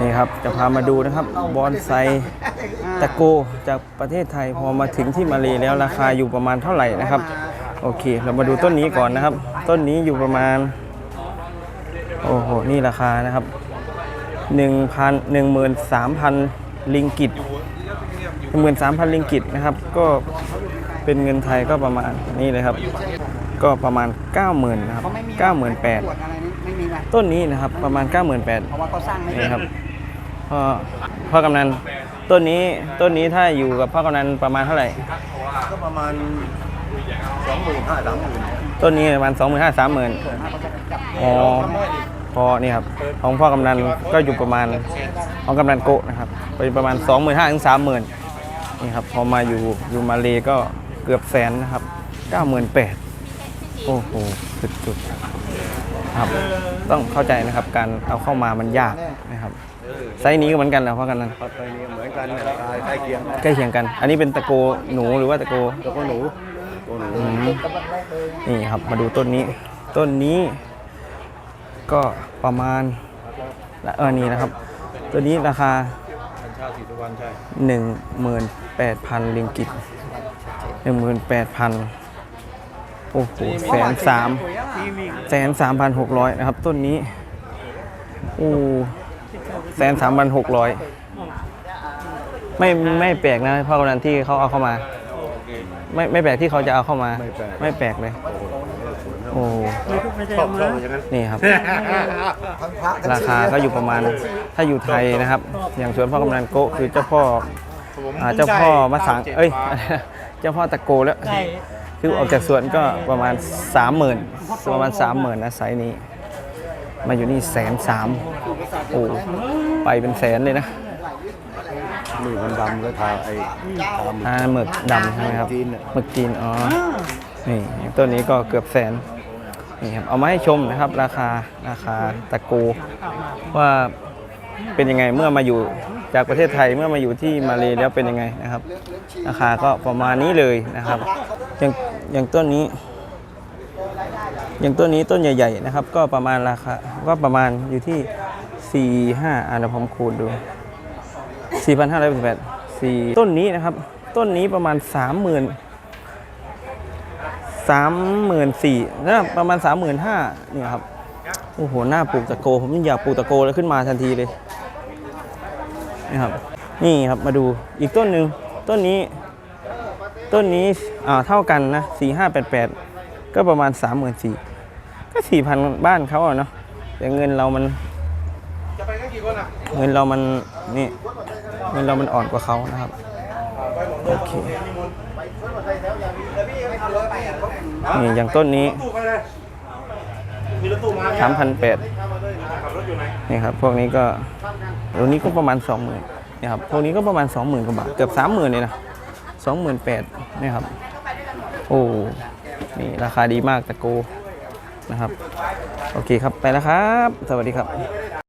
นี่ครับจะพามาดูนะครับบอนไซตะโกจากประเทศไทยพอมาถึงที่มาเลแล้วราคาอยู่ประมาณเท่าไหร่นะครับ โอเค เรามาดูต้นนี้ก่อนนะครับ ต้นนี้อยู่ประมาณ โอ้โห นี่ราคานะครับ1,000 13,000 ลิงกิต13,000 ลิงกิตนะครับ ก็เป็นเงินไทยก็ประมาณนี่เลยครับ ก็ประมาณ 90,000นะครับเขาไม่มี98,000ตรวจอะไรนี่ไม่มีนะต้นนี้นะครับประมาณ 98,000 เพราะว่าเขาสร้างไม่นี่ครับพ่อพ่อกำนันต้นนี้ต้นนี้ถ้าอยู่กับพ่อกำนันประมาณเท่าไหร่ก็ประมาณสองหมื่นห้าสามหมื่นต้นนี้ประมาณสองหมื่นห้าสามหมื่นเขาจะจับอ๋อพอนี่ครับของพ่อกำนันก็อยู่ประมาณของกำนันโกะนะครับเป็นประมาณสองหมื่นห้าถึงสามหมื่นนี่ครับพอมาอยู่อยู่มาเลก็เกือบแสนนะครับเก้าหมื่นแปด โอ้โหสุดๆครับ ต้องเข้าใจนะครับ การเอาเข้ามามันยากนะครับไซส์นี้ก็เหมือนกันแล้วพ่อกำนันปัตตานีเหมือนกันเนี่ยราคาใกล้เคียงใกล้เคียงกัน อันนี้เป็นตะโกหนูหรือว่าตะโกตัวก็หนูตัวหนูอืมนี่ครับ มาดูต้นนี้ ต้นนี้ ก็ประมาณเออนี่นะครับ ตัวนี้ราคาชาติสุวรรณใช่18,000ลิงกิต18,000 โอ้โหแสนสามแสนสามพันหกร้อยนะครับ ต้นนี้ โอ้แสนสามพันหกร้อยไม่ไม่แปลกนะพ่อกำนันที่เขาเอาเข้ามา ไม่ไม่แปลกที่เขาจะเอาเข้ามา ไม่แปลกเลย โอ้ชอบชอบอย่างนั้นนี่ครับ ราคาก็อยู่ประมาณ ถ้าอยู่ไทยนะครับ อย่างสวนพ่อกำนันโกะคือเจ้าพ่ออ่าเจ้าพ่อมะสัง เอ้ย เจ้าพ่อตะโกแล้ว คือออกจากสวนก็ประมาณ 30,000ประมาณ 30,000นะไซส์นี้ มาอยู่นี่แสนสามโอ้ไปเป็นแสนเลยนะมือมันดำแล้วทาไอ้ทาหมึกอ่าหมึกดำใช่ไหมครับจีนน่ะหมึกจีนอ๋อนี่อย่างต้นนี้ก็เกือบแสนนี่ครับเอามาให้ชมนะครับ ราคาราคาตะโกว่าเป็นยังไงเมื่อมาอยู่ จากประเทศไทยเมื่อมาอยู่ที่มาเลแล้วเป็นยังไงนะครับ ราคาก็ประมาณนี้เลยนะครับอย่างอย่างต้นนี้ อย่างต้นนี้ต้นใหญ่ๆนะครับ ก็ประมาณราคาก็ประมาณอยู่ที่4 5อ่านผมคูณดู4,588สี่ต้นนี้นะครับ ต้นนี้ประมาณ30,000 34,000นะประมาณ35,000เนี่ยครับโอ้โหหน้าปลูกตะโก ผมอยากปลูกตะโกแล้วขึ้นมาทันทีเลย นี่ครับ นี่ครับมาดูอีกต้นหนึ่งต้นนี้ต้นนี้อ่าเท่ากันนะ4588ก็ประมาณ34,000ก็4,000บ้านเขาอะเนาะแต่เงินเรามันเงินเรามันนี่เงินเรามันอ่อนกว่าเขานะครับโอเคนี่อย่างต้นนี้ สามพันแปดนี่ครับ พวกนี้ก็ตัวนี้ก็ประมาณสองหมื่นนี่ครับ พวกนี้ก็ประมาณสองหมื่นกว่าบาท เกือบสามหมื่นเลยนะสองหมื่นแปดนี่ครับ โอ้ นี่ราคาดีมากตะโกนะครับ โอเคครับ ไปแล้วครับ สวัสดีครับ